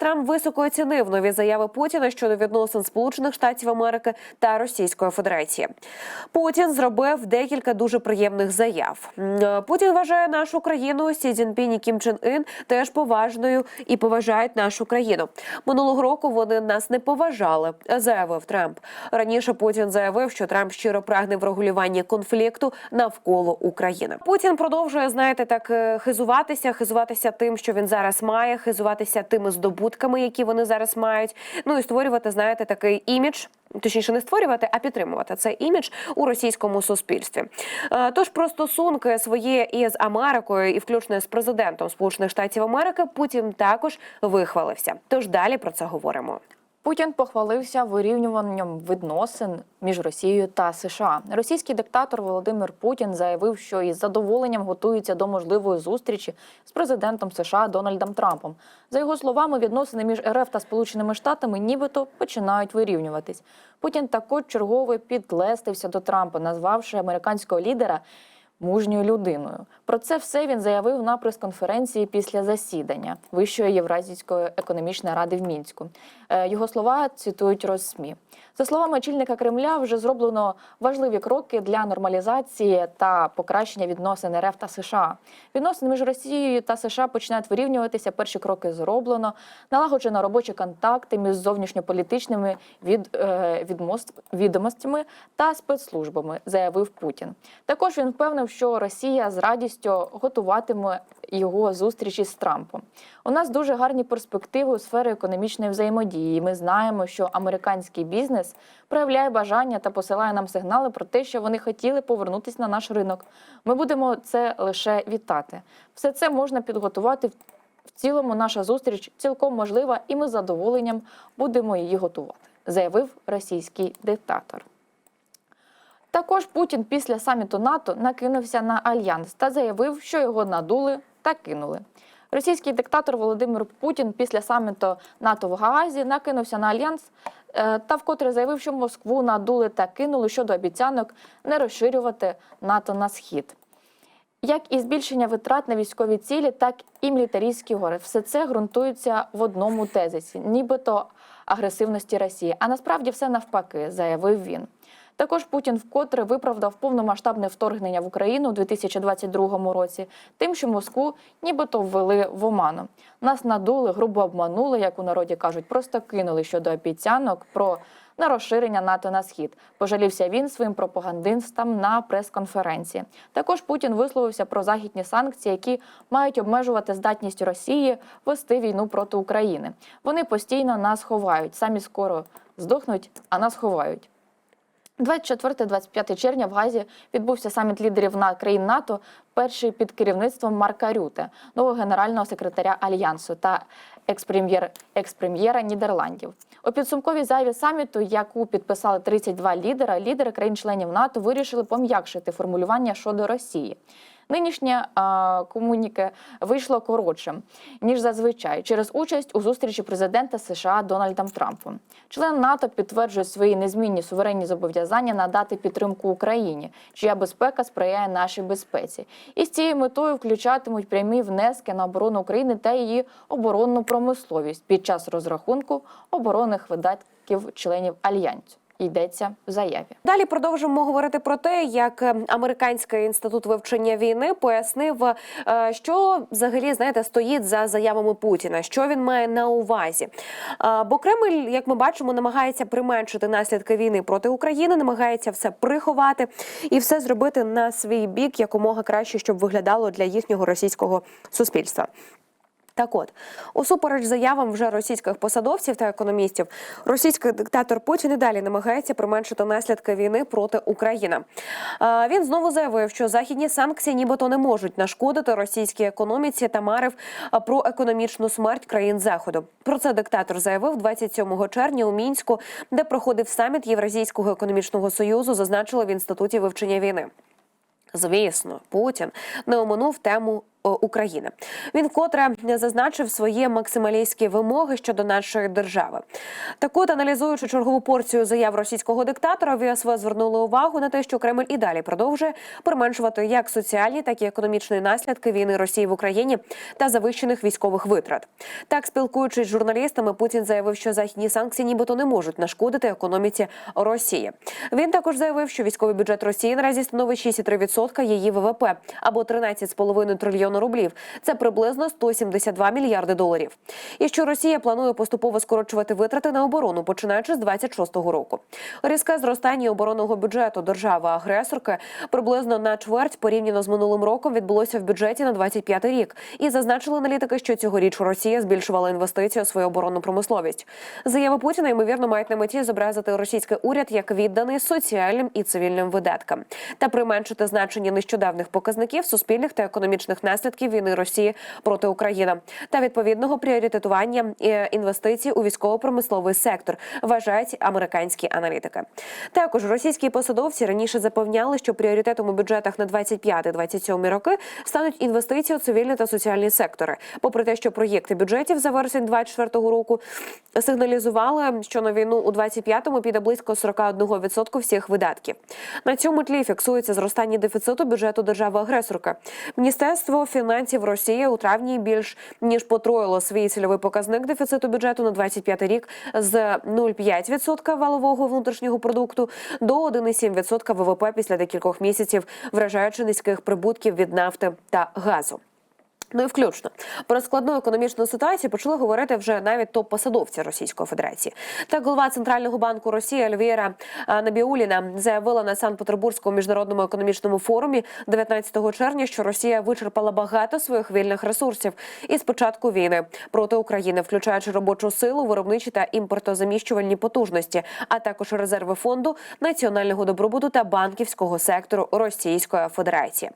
Трамп високо оцінив нові заяви Путіна щодо відносин Сполучених Штатів Америки та Російської Федерації. Путін зробив декілька дуже приємних заяв. Е, Путін вважає нашу країну Сі Цзіньпінь і Кім Чен Ін теж поважною і поважають нашу країну. Минулого року вони нас не поважали, заявив Трамп. Раніше Путін заявив, що Трамп щиро прагне врегулювання конфлікту навколо України. Путін продовжує, знаєте, так е, хизуватися, хизуватися тим, що він зараз має, хизуватися тими здобутками, які вони зараз мають. Ну і створювати, знаєте, такий імідж. Точніше, не створювати, а підтримувати цей імідж у російському суспільстві. Е, Тож про стосунки свої із Америкою, і включно з президентом Сполучених Штатів Америки, Путін також вихвалився. Тож далі про це говоримо. Путін похвалився вирівнюванням відносин між Росією та США. Російський диктатор Володимир Путін заявив, що із задоволенням готується до можливої зустрічі з президентом США Дональдом Трампом. За його словами, відносини між РФ та Сполученими Штатами нібито починають вирівнюватись. Путін також чергово підлестився до Трампа, назвавши американського лідера мужньою людиною. Про це все він заявив на прес-конференції після засідання Вищої Євразійської економічної ради в Мінську. Е, Його слова цитують Росмі. За словами очільника Кремля, вже зроблено важливі кроки для нормалізації та покращення відносин РФ та США. Відносини між Росією та США починають вирівнюватися. Перші кроки зроблено. Налагоджено робочі контакти між зовнішньополітичними від, е, відмост- відомостями та спецслужбами, заявив Путін. Також він впевнив, що Росія з радістю готуватиме його зустрічі з Трампом. У нас дуже гарні перспективи у сфері економічної взаємодії. Ми знаємо, що американський бізнес проявляє бажання та посилає нам сигнали про те, що вони хотіли повернутися на наш ринок. Ми будемо це лише вітати. Все це можна підготувати в цілому. Наша зустріч цілком можлива, і ми з задоволенням будемо її готувати, заявив російський диктатор. Також Путін після саміту НАТО накинувся на альянс та заявив, що його надули та кинули. Російський диктатор Володимир Путін після саміту НАТО в Гаазі накинувся на альянс е, та вкотре заявив, що Москву надули та кинули щодо обіцянок не розширювати НАТО на схід. Як і збільшення витрат на військові цілі, так і мілітарійські гори. Все це ґрунтується в одному тезисі, нібито агресивності Росії. А насправді все навпаки, заявив він. Також Путін вкотре виправдав повномасштабне вторгнення в Україну у 2022 році, тим, що Москву нібито ввели в оману. Нас надули, грубо обманули, як у народі кажуть, просто кинули щодо обіцянок про на розширення НАТО на схід. Пожалівся він своїм пропагандистам на прес-конференції. Також Путін висловився про західні санкції, які мають обмежувати здатність Росії вести війну проти України. Вони постійно нас ховають, самі скоро здохнуть, а нас ховають. 24-25 червня в Газі відбувся саміт лідерів на країн НАТО, перший під керівництвом Марка Рюте, нового генерального секретаря Альянсу та експрем'єр експрем'єра Нідерландів. У підсумковій заяві саміту, яку підписали 32 лідера, лідери країн-членів НАТО вирішили пом'якшити формулювання щодо Росії. Нинішнє комуніке вийшло коротшим ніж зазвичай через участь у зустрічі президента США Дональдом Трампом. Член НАТО підтверджує свої незмінні суверенні зобов'язання надати підтримку Україні, чия безпека сприяє нашій безпеці, і з цією метою включатимуть прямі внески на оборону України та її оборонну промисловість під час розрахунку оборонних видатків членів альянсу. Йдеться в заяві. Далі продовжимо говорити про те, як е, американський інститут вивчення війни пояснив, е, що взагалі знаєте стоїть за заявами Путіна, що він має на увазі. Е, Бо Кремль, як ми бачимо, намагається применшити наслідки війни проти України, намагається все приховати і все зробити на свій бік якомога краще, щоб виглядало для їхнього російського суспільства. Так от, усупереч заявам вже російських посадовців та економістів, російський диктатор Путін і далі намагається применшити наслідки війни проти України. Е, Він знову заявив, що західні санкції нібито не можуть нашкодити російській економіці та марив про економічну смерть країн заходу. Про це диктатор заявив 27 червня у мінську, де проходив саміт Євразійського економічного союзу. Зазначили в інституті вивчення війни. Звісно, Путін не оминув тему України. Він вкотре зазначив свої максималістські вимоги щодо нашої держави. Так от, аналізуючи чергову порцію заяв російського диктатора, ВСВ звернули увагу на те, що Кремль і далі продовжує применшувати як соціальні, так і економічні наслідки війни Росії в Україні та завищених військових витрат. Так, спілкуючись з журналістами, Путін заявив, що західні санкції нібито не можуть нашкодити економіці Росії. Він також заявив, що військовий бюджет Росії наразі становить 6,3% її ВВП або 13,5 трильйона рублів. Це приблизно 172 мільярди доларів. І що Росія планує поступово скорочувати витрати на оборону, починаючи з 26-го року. Різке зростання оборонного бюджету держави-агресорки приблизно на чверть порівняно з минулим роком відбулося в бюджеті на 25-й рік. І зазначили аналітики, що цьогоріч Росія збільшувала інвестиції у свою оборонну промисловість. Заяви Путіна ймовірно мають на меті зобразити російський уряд як відданий соціальним і цивільним видаткам та применшити значення нещодавних показників суспільних та економічних наслідків війни Росії проти України та відповідного пріоритетування е, інвестицій у військово-промисловий сектор, вважають американські аналітики. Також російські посадовці раніше запевняли, що пріоритетом у бюджетах на 25-27 роки стануть інвестиції у цивільний та соціальні сектори. Попри те, що проєкти бюджетів за вересень 24 року сигналізували, що на війну у 25-му піде близько 41% всіх видатків. На цьому тлі фіксується зростання дефіциту бюджету держави-агресорки. Міністерство фінансів Росії у травні більш ніж потроїло свій цільовий показник дефіциту бюджету на 25 рік з 0,5% валового внутрішнього продукту до 1,7% ВВП після декількох місяців, вражаючи низьких прибутків від нафти та газу. Ну і включно про складну економічну ситуацію почали говорити вже навіть топ-посадовці Російської Федерації. Так, голова центрального банку Росії Альвіра Набіуліна заявила на Санкт-Петербурзькому міжнародному економічному форумі 19 червня, що Росія вичерпала багато своїх вільних ресурсів із початку війни проти України, включаючи робочу силу, виробничі та імпортозаміщувальні потужності, а також резерви фонду національного добробуту та банківського сектору Російської Федерації.